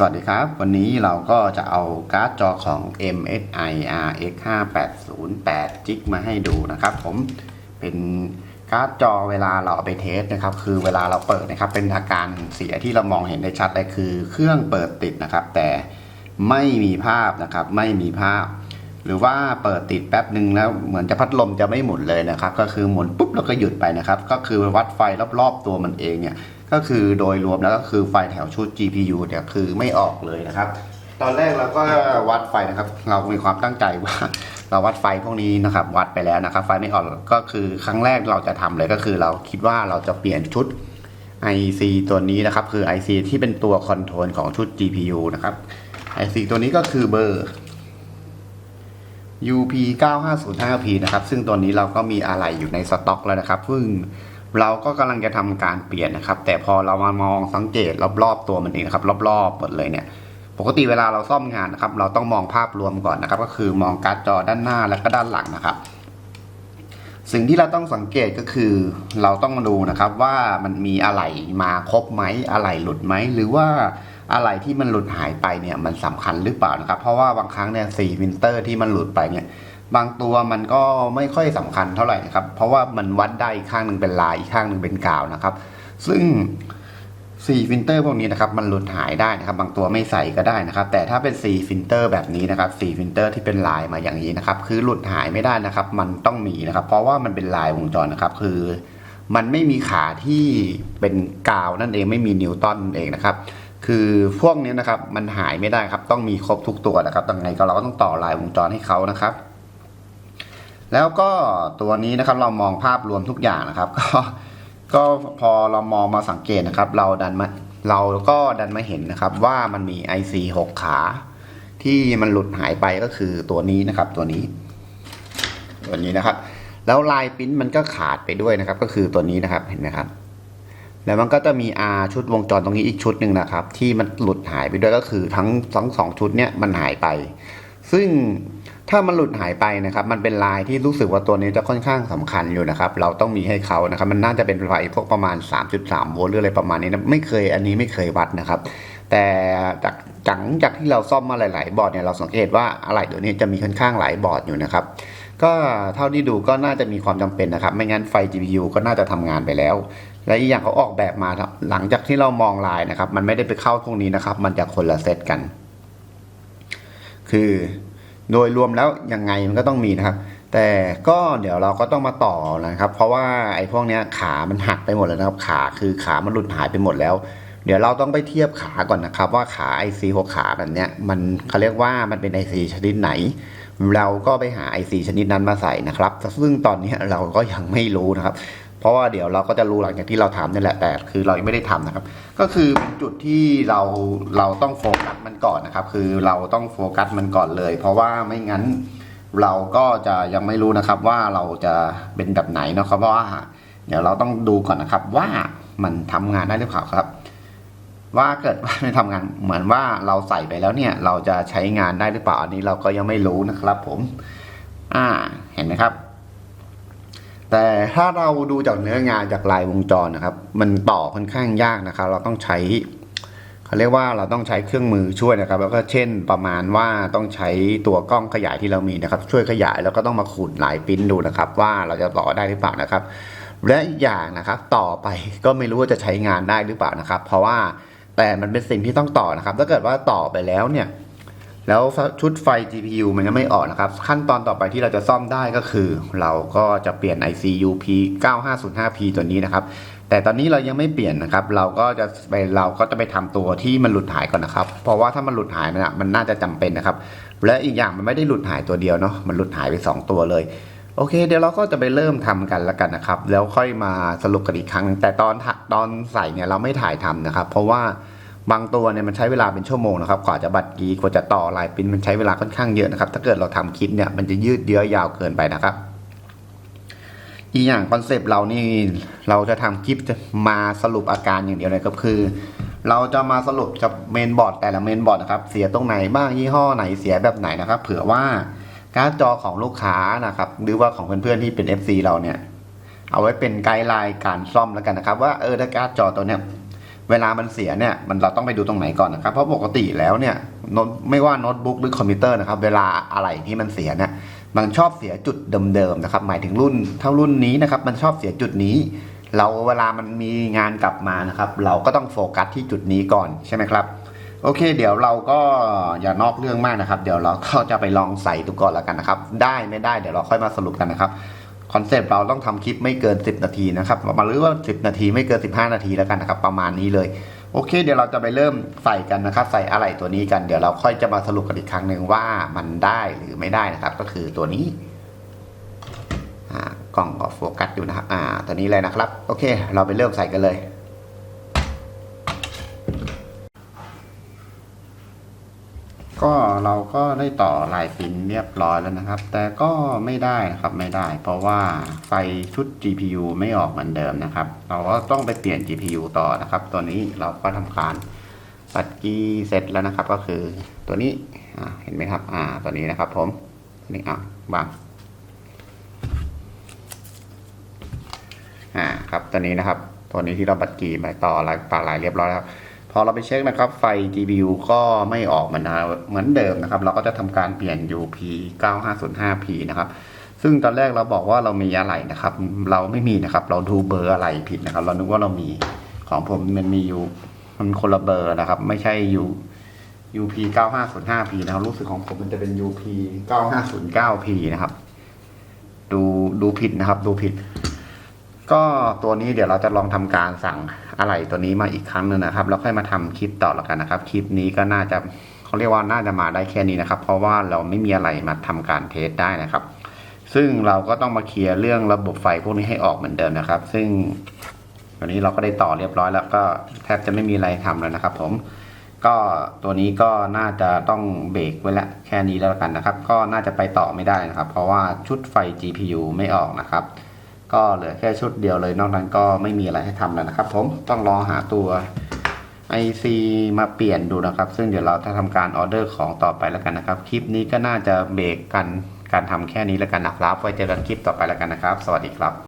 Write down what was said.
สวัสดีครับ วันนี้เราก็จะเอาการ์ดจอของ MSI RX 580 8 g มาให้ดูนะครับ ผมเป็นการ์ดจอเวลาเราเอาไปเทสนะครับ คือเวลาเราเปิดนะครับ เป็นอาการเสียที่เรามองเห็นได้ชัดเลยคือ เครื่องเปิดติดนะครับ แต่ไม่มีภาพนะครับ ไม่มีภาพ หรือว่าเปิดติดแป๊บหนึ่งแล้วเหมือนจะพัดลมจะไม่หมุนเลยนะครับ ก็คือหมุนปุ๊บแล้วก็หยุดไปนะครับ ก็คือวัดไฟรอบๆตัวมันเองเนี่ย ก็คือโดยรวมแล้วก็คือไฟแถวชุด GPU เนี่ยคือไม่ออกเลยนะครับ ตอนแรกเราก็วัดไฟนะครับ เรามีความตั้งใจว่าเราวัดไฟพวกนี้นะครับ วัดไปแล้วนะครับ ไฟไม่ออกก็คือครั้งแรกเราจะทำเลยก็คือ เราคิดว่าเราจะเปลี่ยนชุด IC ตัวนี้นะครับ คือ IC ที่เป็นตัวคอนโทรลของชุด GPU นะครับ IC ตัวนี้ก็คือเบอร์ UP 9505P นะครับ ซึ่งตัวนี้เราก็มีอะไรอยู่ในสต็อกแล้วนะครับ ซึ่ง เราก็กำลังจะทำการเปลี่ยนนะครับ แต่พอเรามามองสังเกตรอบๆตัวมันเองนะครับ รอบๆหมดเลยเนี่ย ปกติเวลาเราซ่อมงานนะครับ เราต้องมองภาพรวมก่อนนะครับ ก็คือมองการ์ดจอด้านหน้าและก็ด้านหลังนะครับ สิ่งที่เราต้องสังเกตก็คือ เราต้องดูนะครับว่ามันมีอะไรมาครบไหมอะไรหลุดไหมหรือว่าอะไรที่มันหลุดหายไปเนี่ยมันสำคัญหรือเปล่านะครับ เพราะว่าบางครั้งเนี่ยสีวินเตอร์ที่มันหลุดไปเนี่ย บางตัวมันก็ไม่ค่อยสำคัญเท่าไหร่นะครับ เพราะว่ามันวัดได้อีกข้างหนึ่งเป็นลายอีกข้างหนึ่งเป็นกาวนะครับ ซึ่งสีฟิลเตอร์พวกนี้นะครับมันหลุดหายได้นะครับ บางตัวไม่ใส่ก็ได้นะครับ แต่ถ้าเป็นสีฟิลเตอร์แบบนี้นะครับสีฟิลเตอร์ที่เป็นลายมาอย่างนี้นะครับ คือหลุดหายไม่ได้นะครับ มันต้องมีนะครับ เพราะว่ามันเป็นลายวงจรนะครับ คือ มันไม่มีขาที่เป็นกาวนั่นเองไม่มีนิวตันนั่นเองนะครับ คือพวกนี้นะครับมันหายไม่ได้ครับ ต้องมีครบทุกตัวนะครับยังไงก็เราก็ต้องต่อลายวงจรให้เขานะครับ แล้วก็ตัวนี้นะครับเรามองภาพรวมทุกอย่างนะครับ ก็ก็พอเรามองมาสังเกตนะครับ เราดันมาเราก็ดันมาเห็นนะครับ ว่ามันมี IC 6 ขา ที่มันหลุดหายไปก็คือตัวนี้นะครับตัวนี้ ตัวนี้นะครับ แล้วลายปิ้นมันก็ขาดไปด้วยนะครับ ก็คือตัวนี้นะครับเห็นไหมครับ แล้วมันก็จะมี R ชุดวงจรตรงนี้อีกชุดหนึ่งนะครับ ที่มันหลุดหายไปด้วยก็คือทั้งทั้งสองชุดเนี่ยมันหายไป ซึ่งถ้ามันหลุดหายไปนะครับ มันเป็นลายที่รู้สึกว่าตัวนี้จะค่อนข้างสำคัญอยู่นะครับ เราต้องมีให้เขานะครับ มันน่าจะเป็นไฟพวกประมาณ 3.3 โวลต์หรืออะไรประมาณนี้นะไม่เคยอันนี้ไม่เคยวัดนะครับ แต่จากจังจากที่เราซ่อมมาหลาย ๆ บอร์ดเนี่ยเราสังเกตว่าอะไรตัวนี้จะมีค่อนข้างหลายบอร์ดอยู่นะครับ ก็เท่าที่ดูก็น่าจะมีความจำเป็นนะครับ ไม่งั้นไฟ GPU ก็น่าจะทำงานไปแล้ว และอีกอย่างเขาออกแบบมาหลังจากที่เรามองลายนะครับ มันไม่ได้ไปเข้าพวกนี้นะครับ มันจะคนละเซตกัน คือโดยรวมแล้วยังไงมันก็ต้องมีนะครับ แต่ก็เดี๋ยวเราก็ต้องมาต่อนะครับ เพราะว่าไอ้พวกเนี้ยขามันหักไปหมดแล้วนะครับ ขาคือขามันหลุดหายไปหมดแล้ว เดี๋ยวเราต้องไปเทียบขาก่อนนะครับ ว่าขา IC หัวขาแบบเนี้ยมันเขาเรียกว่ามันเป็น IC ชนิดไหน เราก็ไปหา IC ชนิดนั้นมาใส่นะครับ ซึ่งตอนนี้เราก็ยังไม่รู้นะครับ เพราะว่าเดี๋ยวเราก็จะรู้หลังจากที่เราทำนี่แหละแต่คือเรายังไม่ได้ทำนะครับ ก็คือเป็นจุดที่เราเราต้องโฟกัสมันก่อนนะครับ คือเราต้องโฟกัสมันก่อนเลย เพราะว่าไม่งั้นเราก็จะยังไม่รู้นะครับว่าเราจะเป็นแบบไหนนะครับเพราะว่าเดี๋ยวเราต้องดูก่อนนะครับว่ามันทำงานได้หรือเปล่าครับ ว่าเกิดว่าไม่ทำงานเหมือนว่าเราใส่ไปแล้วเนี่ย เราจะใช้งานได้หรือเปล่าอันนี้เราก็ยังไม่รู้นะครับ ผม อ่าเห็นไหมครับ แต่ถ้าเราดูจากเนื้องานจากลายวงจรนะครับ มันต่อค่อนข้างยากนะครับ เราต้องใช้เขาเรียกว่าเราต้องใช้เครื่องมือช่วยนะครับ แล้วก็เช่นประมาณว่าต้องใช้ตัวกล้องขยายที่เรามีนะครับ ช่วยขยายแล้วก็ต้องมาขูดหลายปิ้นดูนะครับ ว่าเราจะต่อได้หรือเปล่านะครับ และอีกอย่างนะครับ ต่อไปก็ไม่รู้ว่าจะใช้งานได้หรือเปล่านะครับ เพราะว่าแต่มันเป็นสิ่งที่ต้องต่อนะครับ ถ้าเกิดว่าต่อไปแล้วเนี่ย แล้วชุดไฟ GPU มันยังไม่ออกนะครับ ขั้นตอนต่อไปที่เราจะซ่อมได้ก็คือ เราก็จะเปลี่ยน IC UP 9505P ตัวนี้นะครับ แต่ตอนนี้เรายังไม่เปลี่ยนนะครับ เราก็จะไปเราก็จะไปทำตัวที่มันหลุดหายก่อนนะครับ เพราะว่าถ้ามันหลุดหายมันะมันน่าจะจำเป็นนะครับ และอีกอย่างมันไม่ได้หลุดหายตัวเดียวเนาะมันหลุดหายไป 2 ตัวเลยโอเคเดี๋ยวเราก็จะไปเริ่มทำกันแล้วกันนะครับ แล้วค่อยมาสรุปกันอีกครั้ง แต่ตอนถักตอนใส่เนี่ยเราไม่ถ่ายทำนะครับ เพราะว่า บางตัวเนี่ยมันใช้เวลาเป็นชั่วโมงนะครับกว่าจะบัดกีกว่าจะต่อลายปิ้นมันใช้เวลาค่อนข้างเยอะนะครับถ้าเกิดเราทำคลิปเนี่ยมันจะยืดเยื้อยาวเกินไปนะครับ อีกอย่างคอนเซปต์เรานี่เราจะทำคลิปจะมาสรุปอาการอย่างเดียวเลยก็คือ เราจะมาสรุปจากเมนบอร์ดแต่ละเมนบอร์ดนะครับเสียตรงไหนบ้างยี่ห้อไหนเสียแบบไหนนะครับ เผื่อว่าการ์ดจอของลูกค้านะครับหรือว่าของเพื่อนๆที่เป็น FC เราเนี่ยเอาไว้เป็นไกด์ไลน์การซ่อมแล้วกันนะครับ ว่าเออถ้าการ์ดจอตัวเนี้ย เวลามันเสียเนี่ยมันเราต้องไปดูตรงไหนก่อนนะครับ เพราะปกติแล้วเนี่ยโน้ตไม่ว่าโน้ตบุ๊กหรือคอมพิวเตอร์นะครับ เวลาอะไรที่มันเสียเนี่ยมันชอบเสียจุดเดิมๆนะครับ หมายถึงรุ่นเท่ารุ่นนี้นะครับ มันชอบเสียจุดนี้ เราเวลามันมีงานกลับมานะครับ เราก็ต้องโฟกัสที่จุดนี้ก่อนใช่ไหมครับโอเค เดี๋ยวเราก็อย่านอกเรื่องมากนะครับ เดี๋ยวเราก็จะไปลองใส่ดูก่อนแล้วกันนะครับ ได้ไม่ได้เดี๋ยวเราค่อยมาสรุปกันนะครับ คอนเซปต์เราต้องทำคลิปไม่เกิน 10 นาทีนะครับมาหรือว่า 10 นาทีไม่เกิน 15 นาทีแล้วกันนะครับประมาณนี้เลยโอเค เดี๋ยวเราจะไปเริ่มใส่กันนะครับ ใส่อะไรตัวนี้กันเดี๋ยวเราค่อยจะมาสรุปกันอีกครั้งหนึ่งว่ามันได้หรือไม่ได้นะครับ ก็คือตัวนี้อ่ากล่องก็โฟกัสอยู่นะครับอ่าตัวนี้เลยนะครับ โอเค เราไปเริ่มใส่กันเลย ก็เราก็ได้ต่อลายฟินเรียบร้อยแล้วนะครับ แต่ก็ไม่ได้ครับไม่ได้ เพราะว่าไฟชุด GPU ไม่ออกเหมือนเดิมนะครับ เราก็ต้องไปเปลี่ยน GPU ต่อนะครับ ตัวนี้เราก็ทำการปัดกี้เสร็จแล้วนะครับ ก็คือตัวนี้เห็นไหมครับ อ่าตัวนี้นะครับ ผมนี่อะวางอ่าครับตัวนี้นะครับ ตัวนี้ที่เราบัดกีไปต่อลายปาลายเรียบร้อยแล้ว อเราไปเช็คนะครับไฟ GPU ก็ไม่ออกเหมือนเดิมเหมือนเดิมนะครับ เราก็จะทำการเปลี่ยน UP 9505P นะครับซึ่งตอนแรกเราบอกว่าเรามีอะไรนะครับ เราไม่มีนะครับ เราดูเบอร์อะไรผิดนะครับ เรานึกว่าเรามีของผมมันมีอยู่มันคนละเบอร์นะครับ ไม่ใช่ U UP 9505P นะครับ รู้สึกของผมมันจะเป็น UP 9509P นะครับ ดูดูผิดนะครับ ดูผิด ก็ตัวนี้เดี๋ยวเราจะลองทำการสั่ง อะไรตัวนี้มาอีกครั้งหนึ่งนะครับแล้วค่อยมาทำคลิปต่อแล้วกันนะครับ คลิปนี้ก็น่าจะเขาเรียกว่าน่าจะมาได้แค่นี้นะครับ เพราะว่าเราไม่มีอะไรมาทำการเทสได้นะครับ ซึ่งเราก็ต้องมาเคลียร์เรื่องระบบไฟพวกนี้ให้ออกเหมือนเดิมนะครับ ซึ่งวันนี้เราก็ได้ต่อเรียบร้อยแล้วก็แทบจะไม่มีอะไรทำแล้วนะครับ ผมก็ตัวนี้ก็น่าจะต้องเบรกไว้แล้วแค่นี้แล้วกันนะครับ ก็น่าจะไปต่อไม่ได้นะครับ เพราะว่าชุดไฟ GPU ไม่ออกนะครับ ก็เหลือแค่ชุดเดียวเลย นอกนั้นก็ไม่มีอะไรให้ทำแล้วนะครับ ผมต้องรอหาตัว IC มาเปลี่ยนดูนะครับ ซึ่งเดี๋ยวเราจะทำการออเดอร์ของต่อไปแล้วกันนะครับ คลิปนี้ก็น่าจะเบรกกันการทำแค่นี้แล้วกันนะครับ ไว้เจอกันคลิปต่อไปแล้วกันนะครับ สวัสดีครับ